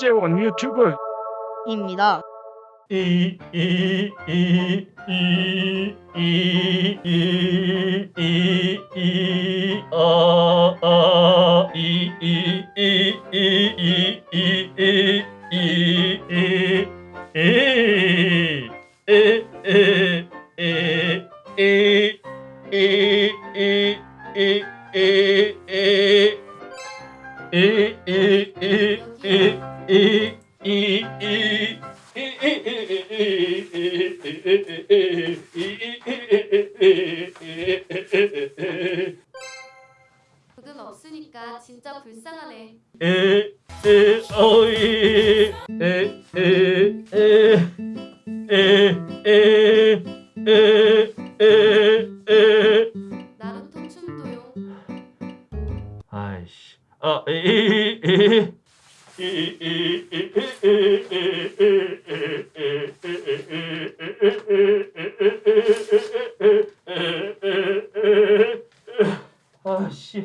이재원 유튜브입니다. 이, 이, 이, 이, 이, 이, 이, 이, 어, 어, 이, 이, 이, 이, 이, 이, 이, 이, 이, 이, 이, 이, 이, 이, 그건 없으니까 진짜 불쌍하네. 에에어이에에에에에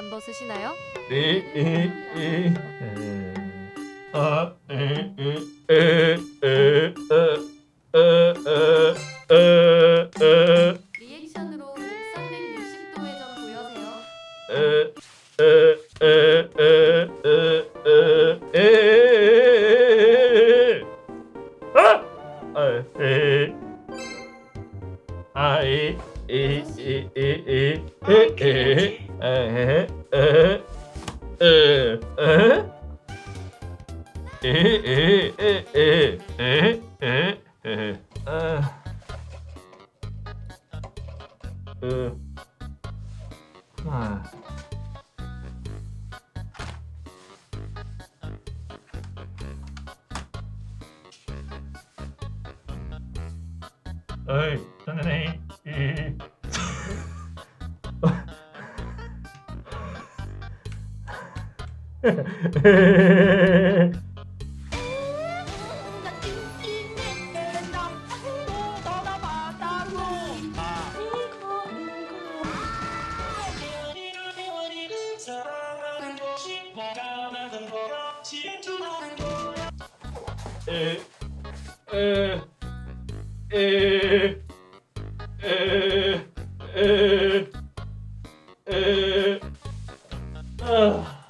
안 벗으시나요? 에, 에, 에, 에. 아, 에, 에, 에, 에, 에, 에, 에, 에, 에. 리액션으로 360도에 좀 보여세요. 에, 에, 에, 에, 에, 에, 에, 에, 에. 아! 아, 에. 아, 에, 에, 에, 에, 에, 에, 에. Ờ, ờ, ờ, ờ. Ê, ê, ê, ê, ê, ê, ê. Ờ. Ừ. À. ơi, tao này. 에, 에, 에, 에, 에, 아.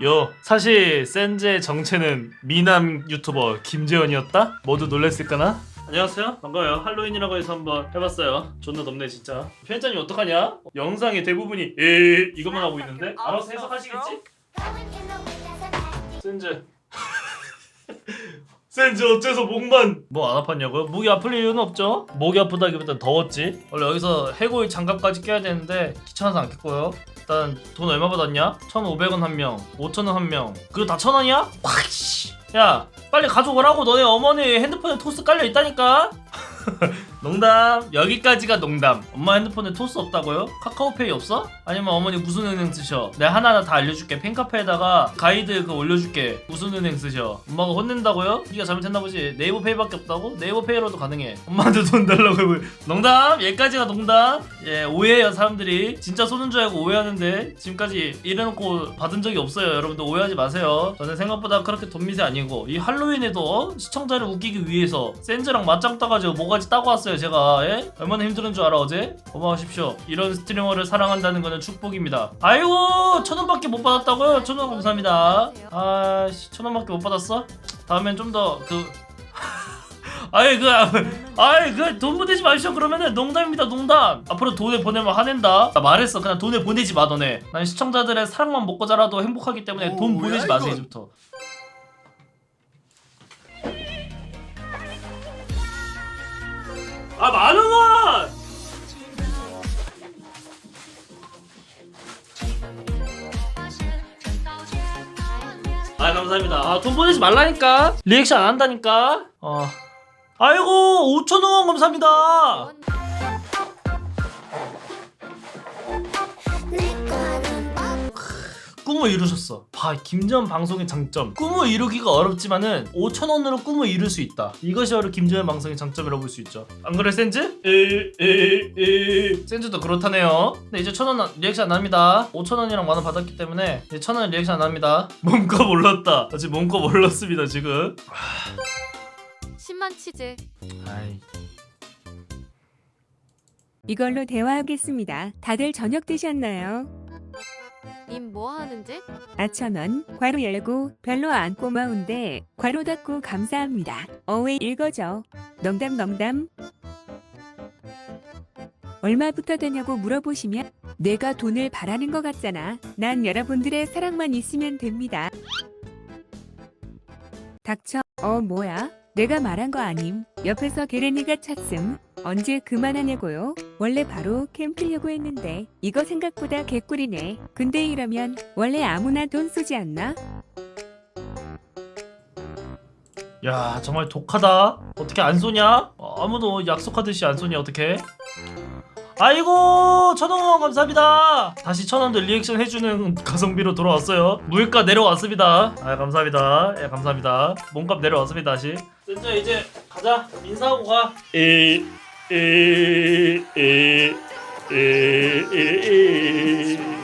요 사실 센즈의 정체는 미남 유튜버 김재원이었다? 모두 놀랬을까나? 안녕하세요 반가워요 할로윈이라고 해서 한번 해봤어요 존나 덥네 진짜 편집자님 어떡하냐? 영상의 대부분이 에 이것만 하고 있는데 아, 알아서 해석하시겠지? 센즈 센즈 어째서 목만 뭐 안 아팠냐고요? 목이 아플 이유는 없죠? 목이 아프다기보단 더웠지 원래 여기서 해골 장갑까지 껴야 되는데 귀찮아서 안 꼈고요 일단 돈 얼마 받았냐? 1,500원 한명 5,000원 한명 그거 다 천원이야? 와 씨. 야 빨리 가져오라고. 너네 어머니 핸드폰에 토스 깔려 있다니까. 농담 여기까지가 농담 엄마 핸드폰에 토스 없다고요? 카카오페이 없어? 아니면 어머니 무슨 은행 쓰셔? 내가 하나하나 다 알려줄게 팬카페에다가 가이드 그 올려줄게 무슨 은행 쓰셔? 엄마가 혼낸다고요? 네가 잘못했나 보지 네이버 페이밖에 없다고? 네이버 페이로도 가능해 엄마한테 돈 달라고 해보 농담 여기까지가 농담 예 오해해요 사람들이 진짜 쏘는 줄 알고 오해하는데 지금까지 이래놓고 받은 적이 없어요 여러분들 오해하지 마세요 저는 생각보다 그렇게 돈 미세 아니고 이 할로윈에도 어? 시청자를 웃기기 위해서 센즈랑 맞짱 떠가지고 모가지 따고 왔어요 제가 예? 얼마나 힘들은 줄 알아 어제? 고마우십시오 이런 스트리머를 사랑한다는 거는 축복입니다 아이고 천원밖에 못 받았다고요? 천원 감사합니다 아씨 천원밖에 못 받았어? 다음엔 좀 더그 아이 그 아이 그돈 보내지 마시오 그러면은 농담입니다 농담 앞으로 돈을 보내면 화낸다 나 말했어 그냥 돈을 보내지 마 너네 난 시청자들의 사랑만 먹고 자라도 행복하기 때문에 돈 오, 보내지 야, 마세요. 이제부터 아 만원원 아 감사합니다. 아돈 보내지 말라니까. 리액션 안 한다니까. 어. 아이고 5천원 감사합니다 꿈을 이루셨어. 봐, 김지현 방송의 장점. 꿈을 이루기가 어렵지만은 5천 원으로 꿈을 이룰 수 있다. 이것이 바로 김지현 방송의 장점이라고 볼 수 있죠. 안 그래, 센즈? 에에에 센즈도 그렇다네요. 근데 이제 천 원 리액션 안 합니다. 5천 원이랑 만 원 받았기 때문에 이제 천 원 리액션 안 합니다. 몸값 올랐다. 나 지금 몸값 올랐습니다 지금. 10만 치즈. 아이. 이걸로 대화하겠습니다. 다들 저녁 드셨나요? 님 뭐 하는지? 아천원 괄호 열고 별로 안 고마운데 괄호 닫고 감사합니다. 어웨이 읽어줘. 농담 농담. 얼마부터 되냐고 물어보시면 내가 돈을 바라는 것 같잖아. 난 여러분들의 사랑만 있으면 됩니다. 닥쳐. 어 뭐야? 내가 말한 거 아님. 옆에서 게레니가 찼음. 언제 그만하냐고요? 원래 바로 캠 피려고 했는데 이거 생각보다 개꿀이네. 근데 이러면 원래 아무나 돈 쏘지 않나? 야 정말 독하다. 어떻게 안 쏘냐? 어, 아무도 약속하듯이 안 쏘냐 어떻게 아이고 천원 감사합니다. 다시 천원도 리액션 해주는 가성비로 돌아왔어요. 물가 내려왔습니다. 아 감사합니다. 예 감사합니다. 몸값 내려왔습니다 다시. 센저 이제 가자. 인사하고 가. 에, 에, 에, 에, 에, 에.